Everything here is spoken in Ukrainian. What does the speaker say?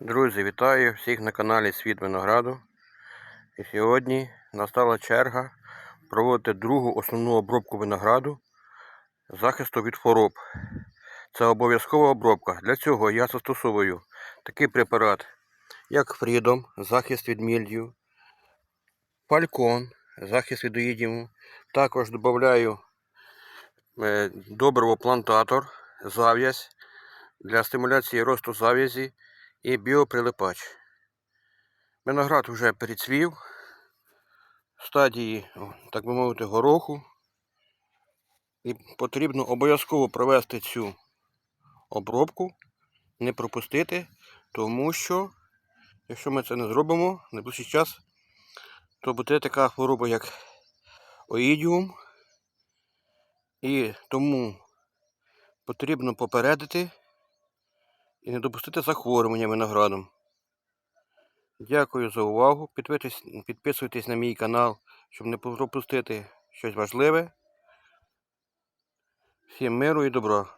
Друзі, вітаю всіх на каналі Світ Винограду. І сьогодні настала черга проводити другу основну обробку винограду захисту від хвороб. Це обов'язкова обробка. Для цього я застосовую такий препарат, як Freedom, захист від мільдю, Falcon, захист від оїдіму. Також додаю е, добриво плантатор, зав'язь для стимуляції росту зав'язі і біоприлипач. Виноград вже перецвів в стадії, так би мовити, гороху. І потрібно обов'язково провести цю обробку, не пропустити, тому що, якщо ми це не зробимо в найближчий час, то буде така хвороба, як оїдіум. І тому потрібно попередити і не допустити захворювання виноградом. Дякую за увагу. Підписуйтесь, на мій канал, щоб не пропустити щось важливе. Всім миру і добра.